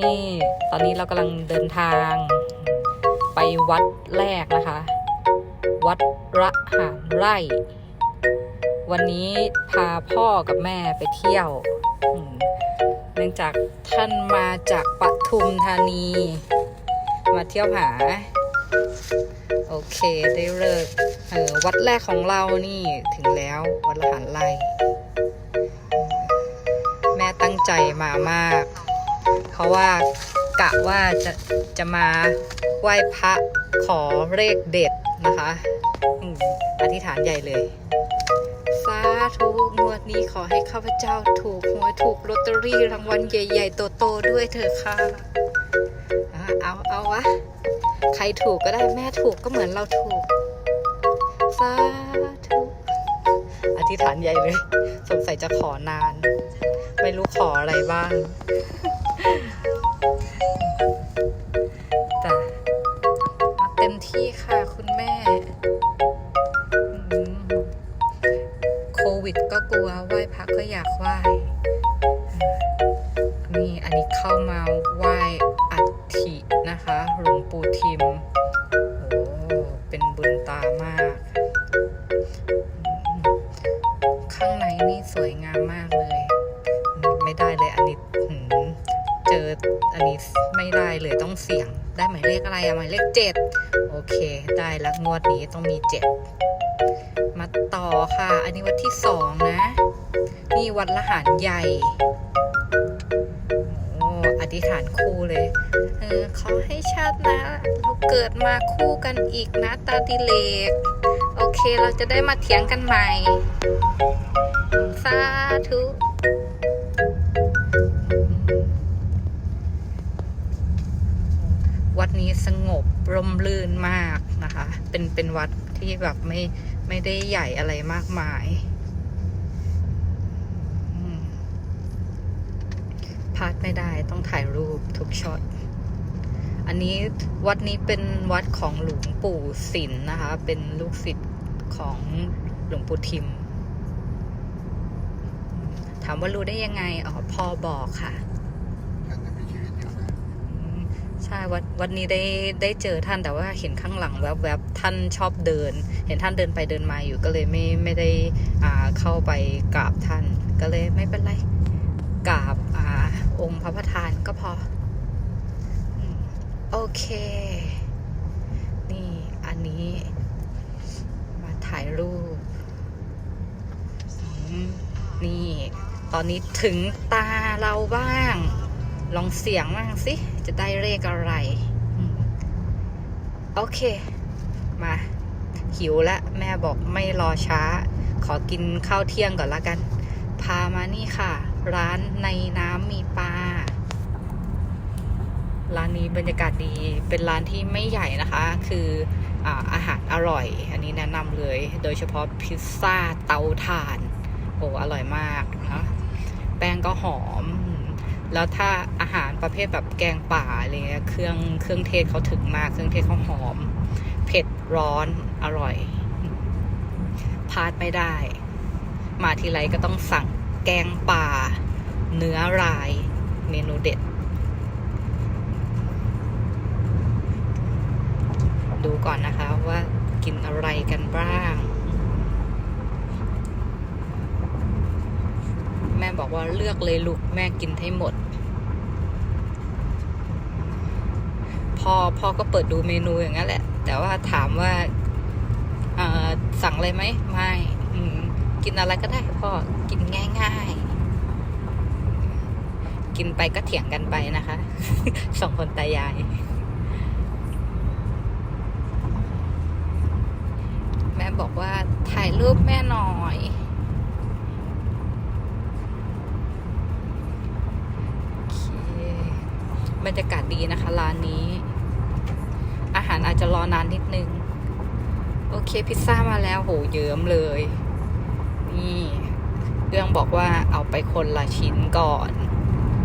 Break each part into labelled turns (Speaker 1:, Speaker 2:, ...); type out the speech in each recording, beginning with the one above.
Speaker 1: นี่ตอนนี้เรากำลังเดินทาง ไปวัดแรกนะคะ วัดระหารไร่ วันนี้พาพ่อกับแม่ไปเที่ยวเนื่องจากท่านมาจากปทุมธานี มาเที่ยวหา โอเคได้เลิกเออวัดแรกของเรานี่ถึงแล้ววัดระหารไร่แม่ตั้งใจมามาก เพราะว่ากะว่าจะจะมาไหว้พระขอเลขเด็ดนะคะอธิษฐานใหญ่เลยสาธุงวดนี้ขอให้ข้าพเจ้าถูกหวยถูกลอตเตอรี่รางวัลใหญ่ๆโตๆด้วยเถอะค่ะอะเอาเอาวะ ใครถูกก็ได้แม่ถูกก็เหมือนเราถูกสาธุอธิษฐานใหญ่เลย สงสัยจะขอนาน ไม่รู้ขออะไรบ้าง วิดก็กลัวไหว้พระก็อยากไหว้นี่อันนี้เข้ามาไหว้อัฐินะคะหลวงปู่ทิม โอ้เป็นบุญตามาก ข้างในนี่สวยงามมากเลย ไม่ได้เลยอันนี้เจออันนี้ไม่ได้เลยต้องเสี่ยง ได้หมายเลขอะไรอะหมายเลขเจ็ดโอเค ได้แล้วงวดนี้ต้องมีเจ็ด มาต่อค่ะ อันนี้วัดที่สองนะ นี่วัดละหารใหญ่โอ้อธิษฐานคู่เลย เออขอให้ชาตินะ เราเกิดมาคู่กันอีกนะ ตาดิเลก โอเคเราจะได้มาเถียงกันใหม่ สาธุ วัดนี้สงบร่มรื่นมากนะคะ เป็นเป็นวัดที่แบบไม่ไม่ได้ใหญ่อะไรมากมายพลาดไม่ได้ต้องถ่ายรูปทุกช็อต อันนี้วัดนี้เป็นวัดของหลวงปู่สินนะคะ เป็นลูกศิษย์ของหลวงปู่ทิม ถามว่ารู้ได้ยังไง อ๋อพ่อบอกค่ะ
Speaker 2: ท่านยังมีชีวิตอยู่นะ
Speaker 1: อืมใช่วัดวันนี้ได้ได้เจอท่านแต่ว่าเห็นข้างหลังแวบๆท่านชอบเดิน เห็นท่านเดินไปเดินมาอยู่ก็เลยไม่ไม่ได้อ่าเข้าไปกราบท่าน ก็เลยไม่เป็นไรกราบอ่าองค์พระประธานก็พอโอเค นี่อันนี้มาถ่ายรูปนี่ตอนนี้ถึงตาเราบ้าง ลองเสียงบ้างสิ จะได้เลขอะไร โอเค มา หิวแล้วแม่บอกไม่รอช้า ขอกินข้าวเที่ยงก่อนละกัน พามานี่ค่ะ ร้านในน้ำมีปลา ร้านนี้บรรยากาศดี เป็นร้านที่ไม่ใหญ่นะคะ คืออาอาหารอร่อย อันนี้แนะนำเลย โดยเฉพาะพิซซ่าเตาถ่าน โอ้ อร่อยมากนะ แป้งก็หอม แล้วถ้าอาหารประเภทแบบแกงป่าอะไรเงี้ยเครื่องเครื่องเทศเขาถึงมากเครื่องเทศเขาหอม เผ็ดร้อนอร่อยพลาดไม่ได้ มาทีไรก็ต้องสั่งแกงป่า เนื้อราย เมนูเด็ด ดูก่อนนะคะว่ากินอะไรกันบ้าง แม่ บอกว่าเลือกเลยลูกแม่กินให้หมดพ่อพ่อก็เปิดดูเมนูอย่างนั้นแหละ แต่ว่าถามว่าสั่งอะไรไหมไม่กินอะไรก็ได้พ่อกินง่าย ๆ กินไปก็เถียงกันไปนะคะสองคนตายาย แม่บอกว่าถ่ายรูปแม่หน่อย โอเค บรรยากาศดีนะคะร้านนี้ อาหารอาจจะรอนานนิดนึง โอเคพิซซ่ามาแล้วโหเยิ้มเลย นี่เรื่องบอกว่าเอาไปคนละชิ้นก่อน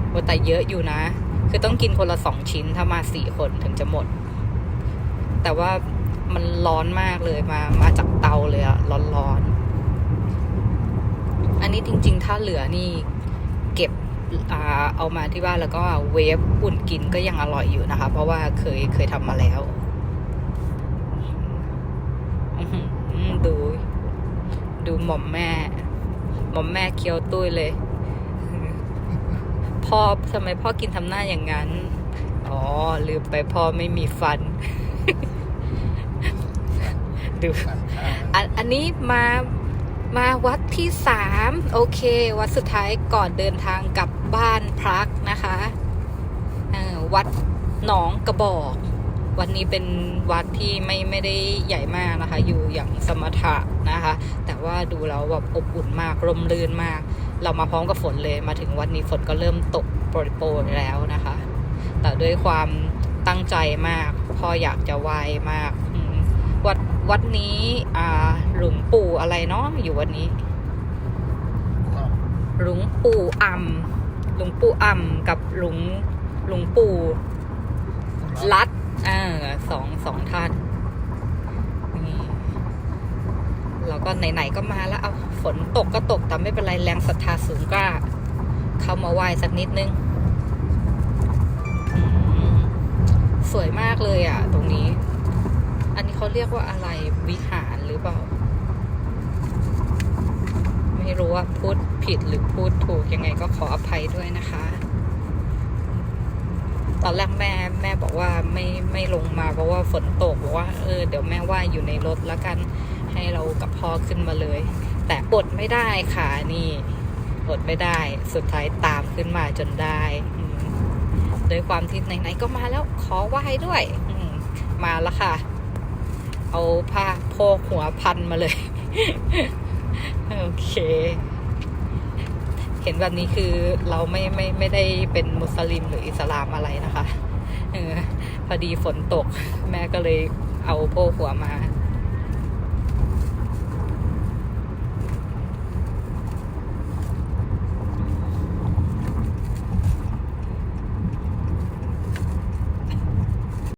Speaker 1: โอแต่เยอะอยู่นะ คือต้องกินคนละสองชิ้นถ้ามาสี่คนถึงจะหมด แต่ว่ามันร้อนมากเลยมา มาจากเตาเลยอะร้อนๆ อันนี้จริง ๆ ถ้าเหลือนี่ เก็บ เอามาที่บ้านแล้วก็เวฟอุ่นกินก็ยังอร่อยอยู่นะคะ เพราะว่าเคยเคยทำมาแล้วอื้อหือดู ดูหม่อมแม่ หม่อมแม่เคี้ยวตุ้ยเลย พ่อทำไมพ่อกินทำหน้าอย่างนั้น อ๋อ ลืมไปพ่อไม่มีฟัน ดู
Speaker 2: สั่งข้าว
Speaker 1: อันอันนี้มามาวัดที่สามโอเค วัดสุดท้ายก่อนเดินทางกลับ บ้านพักนะคะเอ่อวัดหนองกระบอก วันนี้เป็นวัดที่ไม่ไม่ได้ใหญ่มากนะคะ อยู่อย่างสมถะนะคะ แต่ว่าดูแล้วแบบอบอุ่นมากร่มรื่นมาก เรามาพร้อมกับฝนเลยมาถึงวันนี้ฝนก็เริ่มตกโปรยๆแล้วนะคะ แต่ด้วยความตั้งใจมากพ่ออยากจะไหว้มากอืมวัดวัดนี้อ่าหลวงปู่อะไรเนาะอยู่วันนี้
Speaker 2: ก็
Speaker 1: หลวงปู่อ่ำ หลวงปู่อ่ำกับหลวงหลวงปู่รัดเออสองสองท่านนี่เราก็ไหนๆก็มาแล้วเอาฝนตกก็ตกแต่ไม่เป็นไรแรงศรัทธาสูงกล้า เข้ามาไหว้สักนิดนึง สวยมากเลยอะ ตรงนี้ อันนี้เขาเรียกว่าอะไรวิหารหรือเปล่า รู้ว่าพูดผิดหรือพูดถูกยังไงก็ขออภัยด้วยนะคะ ตอนแรกแม่แม่บอกว่าไม่ไม่ลงมาเพราะว่าฝนตกบอกว่าเออเดี๋ยวแม่ว่าอยู่ในรถแล้วกันให้เรากับพ่อขึ้นมาเลย แต่อดไม่ได้ค่ะนี่อดไม่ได้สุดท้ายตามขึ้นมาจนได้โดยความที่ไหนๆก็มาแล้วขอไหว้ด้วยอืมมาแล้วค่ะ เอาผ้าโพกหัวพันมาเลย โอเค เห็นแบบนี้คือเราไม่ไม่ไม่ได้เป็นมุสลิมหรืออิสลามอะไรนะคะเออพอดีฝนตก แม่ก็เลยเอาโพกหัวมา